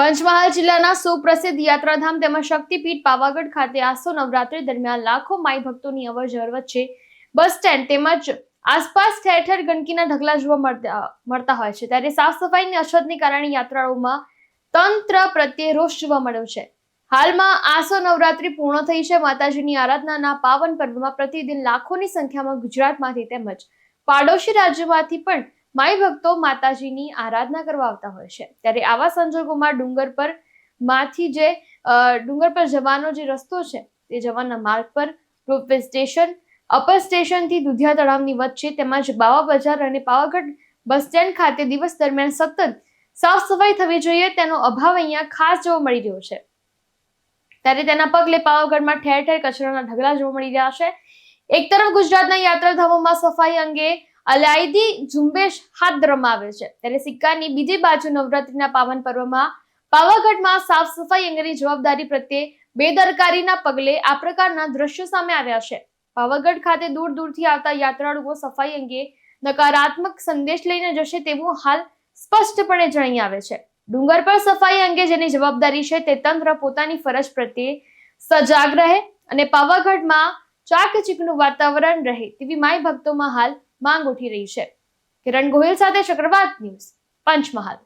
પંચમહાલ જિલ્લાના સુપ્રસિદ્ધ યાત્રાધામ તેમજ શક્તિપીઠ પાવાગઢ ખાતે આસો નવરાત્રી દરમિયાન લાખો માઈ ભક્તોની અવરજવર વચ્ચે બસ સ્ટેન્ડ તેમજ આસપાસ ઠેર ઠેર ગંદકીના ઢગલા જોવા મળતા મળતા હોય છે. ત્યારે સાફ સફાઈની અછતને કારણે યાત્રાળુઓમાં તંત્ર પ્રત્યે રોષ જોવા મળ્યો છે. હાલમાં આસો નવરાત્રી પૂર્ણ થઈ છે. માતાજીની આરાધનાના પાવન પર્વમાં પ્રતિદિન લાખોની સંખ્યામાં ગુજરાતમાંથી તેમજ પાડોશી રાજ્યમાંથી પણ માઈ ભક્તો માતાજીની આરાધના કરવા આવતા હોય છે. ત્યારે આવા સંજોગોમાં ડુંગર પરમાંથી જે ડુંગર પર જવાનો જે રસ્તો છે તે જવાના માર્ગ પર રોપવે સ્ટેશન, અપર સ્ટેશનથી દુધિયા તળાવની વચ્ચે તેમજ બાવા બજાર અને પાવાગઢ બસ સ્ટેન્ડ ખાતે દિવસ દરમિયાન સતત સાફ સફાઈ થવી જોઈએ તેનો અભાવ અહીંયા ખાસ જોવા મળી રહ્યો છે. ત્યારે તેના પગલે પાવાગઢમાં ઠેર ઠેર કચરાના ઢગલા જોવા મળી રહ્યા છે. એક તરફ ગુજરાતના યાત્રાધામોમાં સફાઈ અંગે અલાયદી ઝુંબેશ હાથ ધરવામાં આવે છે. ત્યારે સિક્કાની બીજી બાજુ નવરાત્રીના પાવન પર્વમાં પાવાગઢમાં સાફ સફાઈ અંગેની જવાબદારી પ્રત્યે બેદરકારીના પગલે આ પ્રકારના દ્રશ્યો સામે આવ્યા છે. પાવાગઢ ખાતે દૂર દૂરથી આવતા યાત્રાળુઓ સફાઈ અંગે નકારાત્મક સંદેશ લઈને જશે તેવું હાલ સ્પષ્ટપણે જણાઈ આવે છે. ડુંગર પર સફાઈ અંગે જેની જવાબદારી છે તે તંત્ર પોતાની ફરજ પ્રત્યે સજાગ રહે અને પાવાગઢમાં ચાકચીકનું વાતાવરણ રહે તેવી માય ભક્તોમાં હાલ માંગ ઉઠી રહી છે. કિરણ ગોહિલ સાથે ચક્રવાત ન્યૂઝ પંચમહાલ.